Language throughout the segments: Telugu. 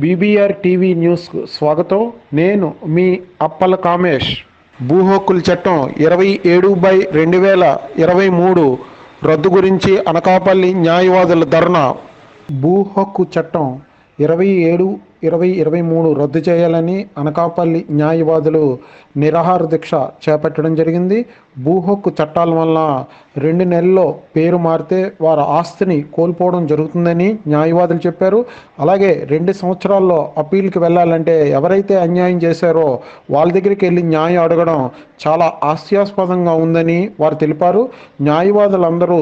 బీబీఆర్ టీవీ న్యూస్కు స్వాగతం. నేను మీ అప్పల కామేష్. భూ హక్కుల చట్టం ఇరవై ఏడు బై రెండు వేల ఇరవై మూడు రద్దు గురించి అనకాపల్లి న్యాయవాదుల ధర్నా. భూ హక్కు చట్టం ఇరవై ఏడు ఇరవై ఇరవై మూడు రద్దు చేయాలని అనకాపల్లి న్యాయవాదులు నిరాహార దీక్ష చేపట్టడం జరిగింది. భూ హక్కు చట్టాల వల్ల రెండు నెలల్లో పేరు మారితే వారి ఆస్తిని కోల్పోవడం జరుగుతుందని న్యాయవాదులు చెప్పారు. అలాగే రెండు సంవత్సరాల్లో అప్పీల్కి వెళ్ళాలంటే ఎవరైతే అన్యాయం చేశారో వాళ్ళ దగ్గరికి వెళ్ళి న్యాయం అడగడం చాలా హాస్యాస్పదంగా ఉందని వారు తెలిపారు. న్యాయవాదులందరూ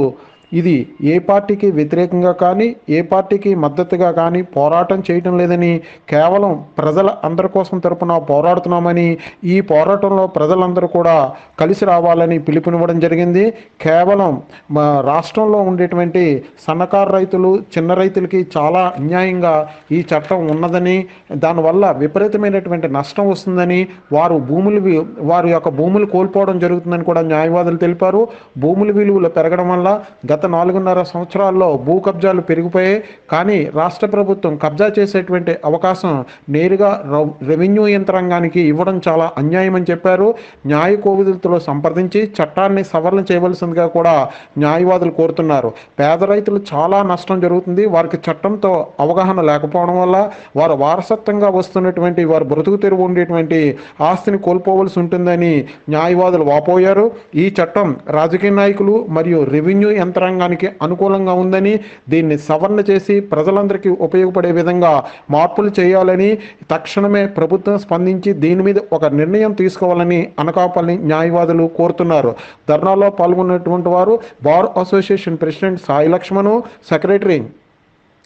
ఇది ఏ పార్టీకి వ్యతిరేకంగా కానీ ఏ పార్టీకి మద్దతుగా కానీ పోరాటం చేయటం లేదని కేవలం ప్రజల అందరి కోసం తరపున పోరాడుతున్నామని ఈ పోరాటంలో ప్రజలందరూ కూడా కలిసి రావాలని పిలుపునివ్వడం జరిగింది. కేవలం మా రాష్ట్రంలో ఉండేటువంటి సన్నకారు రైతులు చిన్న రైతులకి చాలా అన్యాయంగా ఈ చట్టం ఉన్నదని దానివల్ల విపరీతమైనటువంటి నష్టం వస్తుందని వారు భూములు వారి యొక్క భూములు కోల్పోవడం జరుగుతుందని కూడా న్యాయవాదులు తెలిపారు. భూముల విలువలు పెరగడం వల్ల గత గత నాలుగున్నర సంవత్సరాల్లో భూ కబ్జాలు పెరిగిపోయాయి. కానీ రాష్ట్ర ప్రభుత్వం కబ్జా చేసేటువంటి అవకాశం నేరుగా రవ్- రెవెన్యూ యంత్రాంగానికి ఇవ్వడం చాలా అన్యాయం అని చెప్పారు. న్యాయ కోవిదులతో సంప్రదించి చట్టాన్ని సవరణ చేయవలసిందిగా కూడా న్యాయవాదులు కోరుతున్నారు. పేద రైతులు చాలా నష్టం జరుగుతుంది. వారికి చట్టంతో అవగాహన లేకపోవడం వల్ల వారు వారసత్వంగా వస్తున్నటువంటి వారు బ్రతుకు తెరువు ఉండేటువంటి ఆస్తిని కోల్పోవలసి ఉంటుందని న్యాయవాదులు వాపోయారు. ఈ చట్టం రాజకీయ నాయకులు మరియు రెవెన్యూ యంత్రాంగానికి అనుకూలంగా ఉందని దీన్ని సవరణ చేసి ప్రజలందరికీ ఉపయోగపడే విధంగా మార్పులు చేయాలని తక్షణమే ప్రభుత్వం స్పందించి దీని మీద ఒక నిర్ణయం తీసుకోవాలని అనకాపల్లి న్యాయవాదులు కోరుతున్నారు. ధర్నాలో పాల్గొన్నటువంటి వారు bar association president Sai Lakshmanu secretary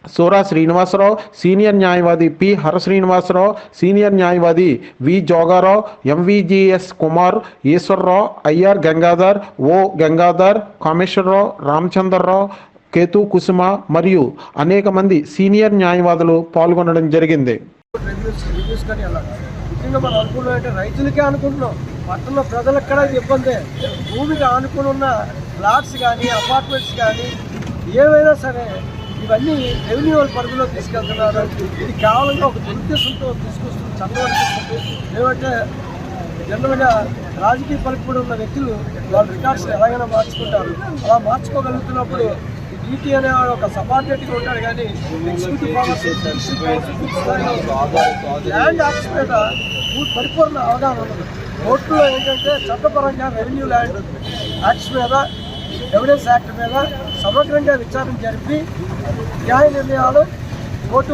Sura Srinivasarao senior న్యాయవాది పి. హర శ్రీనివాసరావు సీనియర్ న్యాయవాది V. Jogarao MVGS Kumar Eswarrao IR Gangadhar O. Gangadhar Kameswararao Ramachandrarao Ketu Kusuma మరియు అనేక మంది సీనియర్ న్యాయవాదులు పాల్గొనడం జరిగింది. ముఖ్యంగా మనం అనుకున్నాం అంటే రైతులకే అనుకుంటున్నాం. పట్టణ ప్రజలకు కూడా ఇది ఇబ్బందే. భూమికి ఆనుకుని ఉన్న ఫ్లాట్స్ కానీ అపార్ట్మెంట్స్ కానీ ఏవైనా సరే ఇవన్నీ రెవెన్యూ పరిధిలో తీసుకెళ్తున్నారు. ఇది కేవలంగా ఒక దురుద్దేశంతో తీసుకొస్తున్న చట్టం అనిపిస్తుంది ఏమంటే జనరల్గా రాజకీయ పలుకుబడి ఉన్న వ్యక్తులు వాళ్ళ రికార్డ్స్ ఎలాగైనా మార్చుకుంటారు. అలా మార్చుకోగలుగుతున్నప్పుడు ఈటీ అనేవాడు ఒక సబార్డినేట్గా ఉంటాడు కానీ ఎగ్జిక్యూటివ్ పవర్స్ ల్యాండ్ యాక్ట్స్ మీద పరిపూర్ణ అవగాహన ఉండదు కోర్టులో ఏంటంటే చట్టపరంగా రెవెన్యూ ల్యాండ్ యాక్ట్స్ మీద ఎవిడెన్స్ యాక్ట్ మీద సమగ్రంగా విచారణ జరిపి న్యాయ నిర్ణయాలు కోర్టు